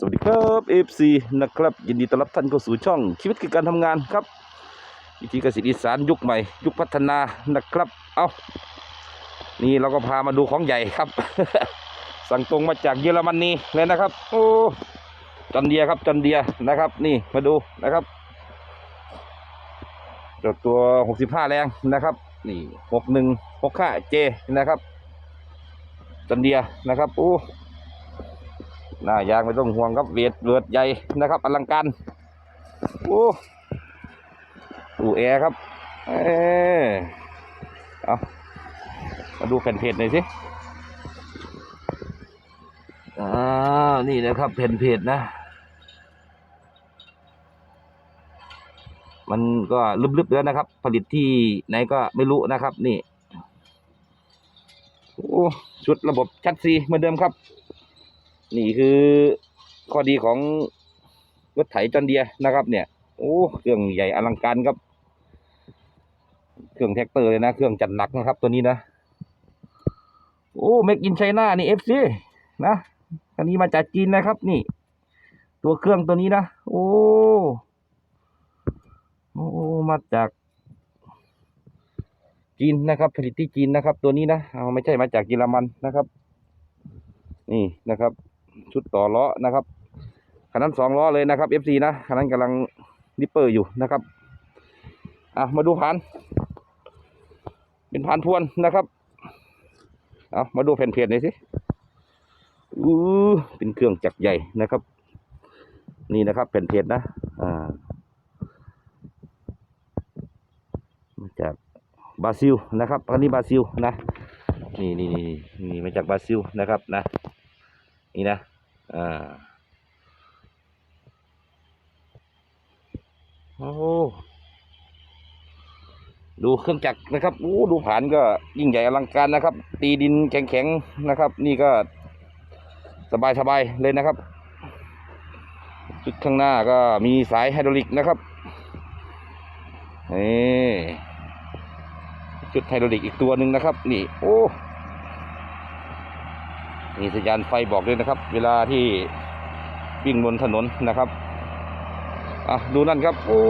สวัสดีครับ FC นะครับ ยินดีต้อนรับท่านเข้าสู่ช่องชีวิตคือการทำงานครับ วิธีเกษตรอีสานยุคใหม่ ยุคพัฒนานะครับ เอานี่เราก็พามาดูของใหญ่ครับ สั่งตรงมาจากเยอรมนีเลยนะครับ โอ้จอนเดียครับจอนเดียนะครับ นี่มาดูนะครับจ้าตัว 65 แรงนะครับ นี่ 61 65 J นะครับจอนเดียนะครับโอ้ หน้ายางไม่ต้องห่วงครับเวียดเลือดใหญ่นะครับอลังการโอ้ดูแอร์ครับเออเอามาดูแผ่นเพจหน่อยสิอ่านี่นะครับแผ่นเพจนะ มันก็ลึบๆแล้วนะครับ ผลิตที่ไหนก็ไม่รู้นะครับ นี่โอ้ชุดระบบชัดซีเหมือนเดิมครับ นี่คือข้อดีของรถไถจอนเดียนะครับ เนี่ยโอ้เครื่องใหญ่อลังการครับ เครื่องแท็กเตอร์เลยนะ เครื่องจัดหนักนะครับ ตัวนี้นะโอ้เมกินไชน่านี่เอฟซีนะอันนี้มาจากจีนนะครับ นี่ ตัวเครื่องตัวนี้นะโอ้โอ้มาจากจีนนะครับผลิตที่จีนนะครับ ตัวนี้นะเอาไม่ใช่มาจากเยอรมันนะครับ นี่นะครับ ชุดต่อล้อนะครับคันนั้นสองล้อเลยนะครับ FC นะคันนั้นกำลังริปเปอร์อยู่นะครับอะมาดูผ่าน เป็นผ่านพวนนะครับเอามาดูแผ่นเพจหน่อยสิอู้เป็นเครื่องจักรใหญ่นะครับ นี่นะครับแผ่นเพจนะอ่ามาจากบราซิลนะครับคันนี้บราซิลนะนี่นี่นี่นี่มาจากบราซิลนะครับนะ นี่นะ อ่าโอ้ดูเครื่องจักรนะครับโอ้ดูผานก็ยิ่งใหญ่อลังการนะครับ ตีดินแข็งๆนะครับ นี่ก็สบายๆเลยนะครับ จุดข้างหน้าก็มีสายไฮดรอลิกนะครับนี่จุดไฮดรอลิกอีกตัวหนึ่งนะครับ นี่ โอ้ มีสัญญาณไฟบอกด้วยนะครับ เวลาที่วิ่งบนถนนนะครับอะดูนั่นครับโอ้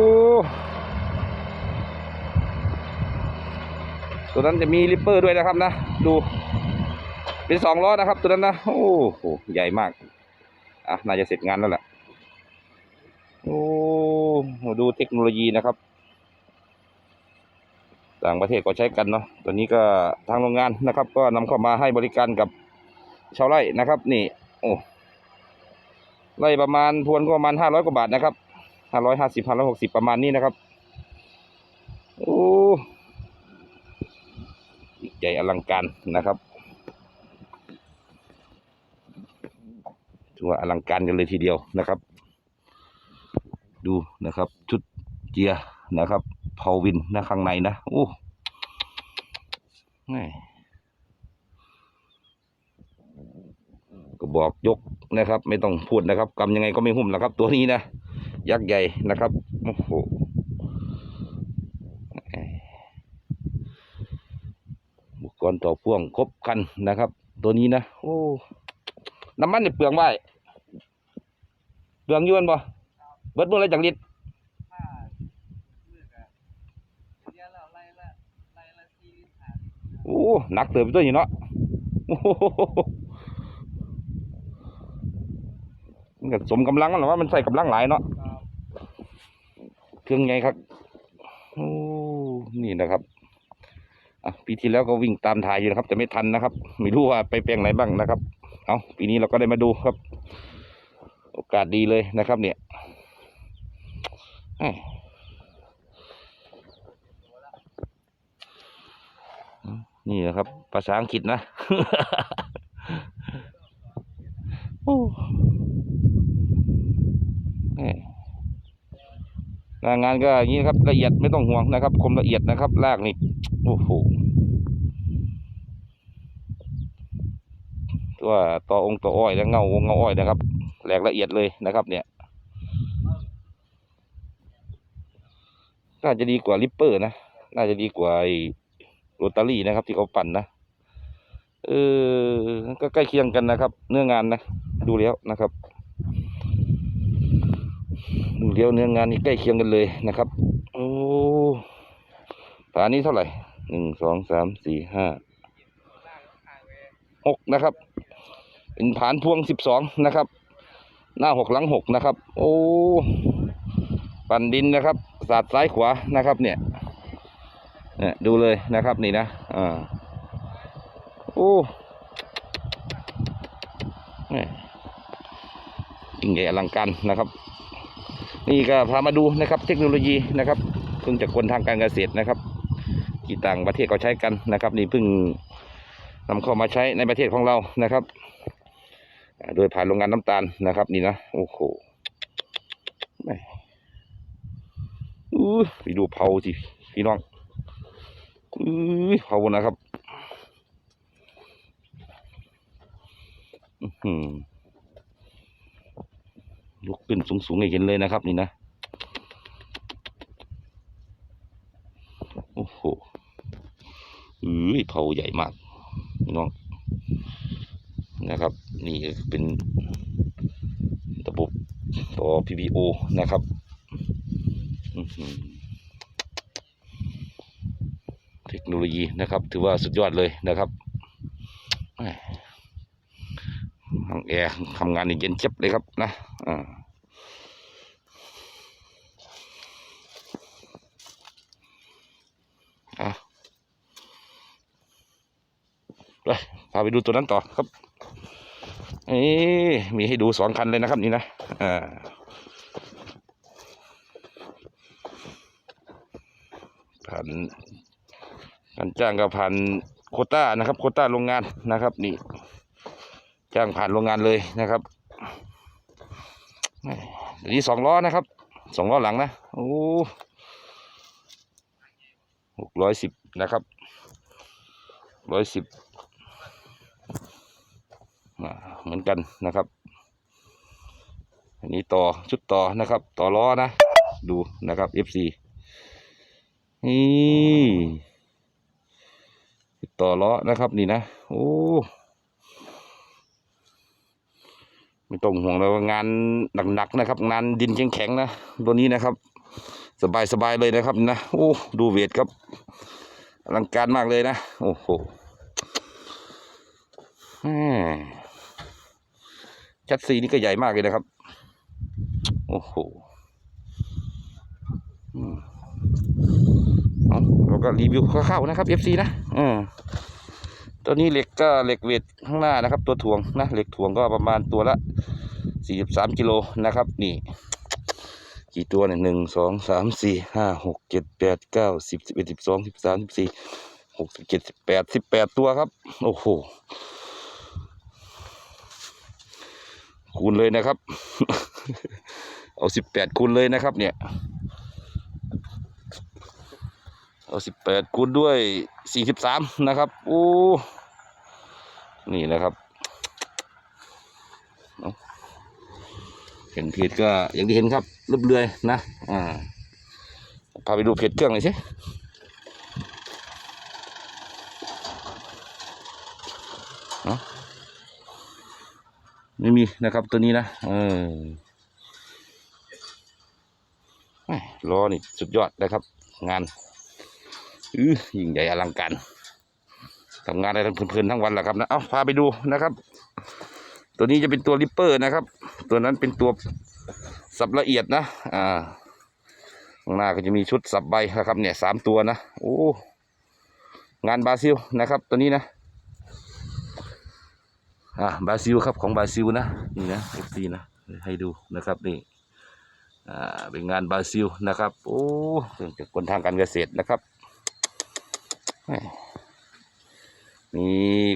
ตัวนั้นจะมีริปเปอร์ด้วยนะครับนะดูเป็นสองล้อนะครับ ตัวนั้นนะโอ้โหใหญ่มากอะน่าจะเสร็จงานแล้วแหละโอ้ดูเทคโนโลยีนะครับ ต่างประเทศก็ใช้กันเนาะตัวนี้ก็ทางโรงงานนะครับ ก็นำเข้ามาให้บริการกับ ชาวไร่นะครับ นี่ โอ้ไร่ประมาณพวนก็ประมาณห้าร้อยกว่าบาทนะครับห้าร้อยห้าสิบห้าร้อยหกสิบประมาณนี้นะครับโอ้ใหญ่อลังการนะครับถือว่าอลังการกันเลยทีเดียวนะครับ ดูนะครับ ชุดเกียร์นะครับพอวินนะข้างในนะโอ้แม่ ก็บอกยกนะครับ ไม่ต้องพูดนะครับกำยังไงก็ไม่หุ้มนะครับ ตัวนี้นะยักษ์ใหญ่นะครับโอ้โหบุกรณ์ต่อพ่วงครบคันนะครับ ตัวนี้นะโอ้น้ำมันเนี่ยเปลืองไว้เปลืองอยวนบ่เบิดมืออะไรจากลิตรถ้าเลือกอะเดี๋ยวเราไล่ละไล่ละสี่ลิตรห้าลิตรโอ้หนักเติบไปตัวนี้เนาะโอ้โห มันก็สมกำลังหรอว่ามันใส่กำลังหลายเนาะเครื่องไงครับโอ้นี่นะครับอะปีที่แล้วก็วิ่งตามถ่ายอยู่นะครับ แต่ไม่ทันนะครับ ไม่รู้ว่าไปแปลงไหนบ้างนะครับ เอาปีนี้เราก็ได้มาดูครับ โอกาสดีเลยนะครับ เนี่ยนี่นะครับ ภาษาอังกฤษนะ โอ้แหม่ หน้า งานก็อย่างนี้นะครับละเอียดไม่ต้องห่วงนะครับ คมละเอียดนะครับลากนี่โอ้โหตัวต่อองค์ต่ออ้อยแล้วเงาเงาอ้อยนะครับแหลกละเอียดเลยนะครับ เนี่ยน่าจะดีกว่าลิปเปอร์นะน่าจะดีกว่าโรตารี่นะครับ ที่เขาปั่นนะเออก็ใกล้เคียงกันนะครับ เนื้องานนะ ดูแล้วนะครับ ดูเลี้ยวเนื้องานนี่ใกล้เคียงกันเลยนะครับโอ้ฝานี้เท่าไหร่หนึ่งสองสามสี่ห้าหกนะครับ เป็นผานพวงสิบสองนะครับ หน้าหกหลังหกนะครับ โอ้ปั่นดินนะครับ สาดซ้ายขวานะครับ เนี่ยเนี่ยดูเลยนะครับนี่นะอ่าโอ้แหม่ยิ่งใหญ่อลังการนะครับ นี่ก็พามาดูนะครับเทคโนโลยีนะครับเพิ่งจากคนทางการเกษตรนะครับ ที่ต่างประเทศเขาใช้กันนะครับ นี่เพิ่งนำเข้ามาใช้ในประเทศของเรานะครับ โดยผ่านโรงงานน้ำตาลนะครับ นี่นะโอ้โหอู้ไปดูเผาสิพี่น้องอู้เผานะครับ อื้อหือ ยกขึ้นสูงๆให้เห็นเลยนะครับ นี่นะ โอ้โหเอ้ยเผาใหญ่มากน้องนะครับ นี่เป็นระบบต่อ PPO นะครับเทคโนโลยีนะครับ ถือว่าสุดยอดเลยนะครับ ห้องแอร์ทำงานนี่เย็นเจ็บเลยครับนะอ่าอะไปพาไปดูตัวนั้นต่อครับเอ้มีให้ดูสองคันเลยนะครับนี่นะอ่าผ่านการจ้างกับผ่านโคต้านะครับ โคต้าโรงงานนะครับ นี่ จ้างผ่านโรงงานเลยนะครับแหม่นี้สองล้อนะครับสองล้อหลังนะโอ้หกร้อยสิบนะครับร้อยสิบเหมือนกันนะครับ อันนี้ต่อชุดต่อนะครับ ต่อล้อนะ ดูนะครับ FC นี่ต่อล้อนะครับนี่นะ โอ้ ไม่ต้องห่วงเลยว่างานหนักๆนะครับ งานดินแข็งๆนะตัวนี้นะครับสบายสบายๆเลยนะครับนะโอ้ดูเวทครับอลังการมากเลยนะ โอ้โหชัดซีนี่ก็ใหญ่มากเลยนะครับ โอ้โหเราก็รีวิวคร่าวๆนะครับ FC นะอืม ตัวนี้เหล็กก็เหล็กเวทข้างหน้านะครับ ตัวถ่วงนะเหล็กถ่วงก็ประมาณตัวละ43กิโลนะครับ นี่ กี่ตัวเนี่ยหนึ่งสองสามสี่ห้าหกเจ็ดแปดเก้าสิบสิบเอ็ดสิบสองสิบสามสิบสี่หกสิบเจ็ดสิบแปดสิบแปดตัวครับ โอ้โหคูณเลยนะครับ เอาสิบแปดคูณเลยนะครับ เนี่ย เอาสิบแปดคูณด้วยสี่สิบสามนะครับ โอ้ นี่นะครับเห็นเพจก็อย่างที่เห็นครับรูปเรือยนะอ่าพาไปดูเพจเครื่องหน่อยสิไม่มีนะครับตัวนี้นะเออล้อนี่สุดยอดนะครับ งานอือยิ่งใหญ่อลังการ ทำงานได้ทั้งเพลินๆทั้งวันแหละครับนะเอาพาไปดูนะครับ ตัวนี้จะเป็นตัวริปเปอร์นะครับ ตัวนั้นเป็นตัวสับละเอียดนะ อ่าข้างหน้าก็จะมีชุดสับใบนะครับ เนี่ยสามตัวนะโอ้งานบราซิลนะครับ ตัวนี้นะอ่าบราซิลครับของบราซิลนะนี่นะเอฟซีนะให้ดูนะครับนี่อ่าเป็นงานบราซิลนะครับ โอ้เป็นจากคนทางการเกษตรนะครับ แหม่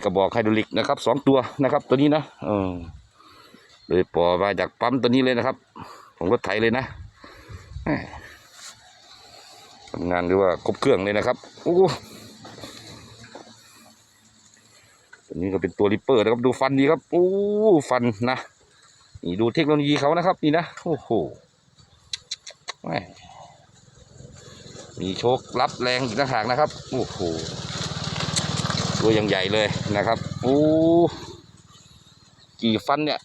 กระบอกไฮดรอลิกนะครับสองตัวนะครับ ตัวนี้นะเออเลยปอมาจากปั๊มตัวนี้เลยนะครับ ของรถไถเลยนะทำงานหรือว่าครบเครื่องเลยนะครับโอ้ตัวนี้ก็เป็นตัวริปเปอร์นะครับดูฟันดีครับโอ้ฟันนะนี่ดูเทคโนโลยีเขานะครับ นี่นะโอ้โหม่มีโชครับแรงอีกต่างหากนะครับ โอ้โห ตัวยังใหญ่เลยนะครับโอ้กี่ฟันเนี่ย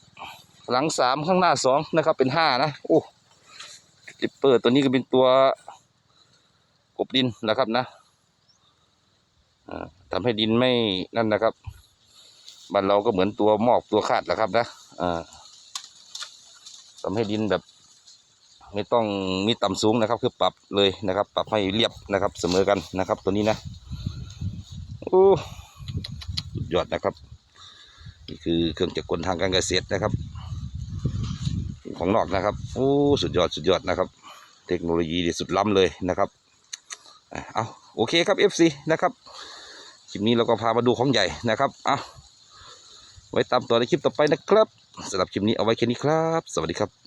หลังสามข้างหน้าสองนะครับ เป็นห้านะโอ้ลิปเปอร์ตัวนี้ก็เป็นตัวกบดินนะครับนะอ่าทำให้ดินไม่นั่นนะครับบ้านเราก็เหมือนตัวมอกตัวคาดแหละครับนะอ่าทำให้ดินแบบ ไม่ต้องมีต่ำสูงนะครับ คือปรับเลยนะครับ ปรับให้เรียบนะครับ เสมอกันนะครับ ตัวนี้นะโอ้ ยอดนะครับ นี่คือเครื่องจักรกลทางการเกษตรนะครับ ของนอกนะครับโอ้สุดยอดสุดยอดนะครับ เทคโนโลยีนี่สุดล้ำเลยนะครับเอาโอเคครับ FC นะครับคลิปนี้เราก็พามาดูของใหญ่นะครับเอาไว้ตามต่อในคลิปต่อไปนะครับสำหรับคลิปนี้เอาไว้แค่นี้ครับ สวัสดีครับ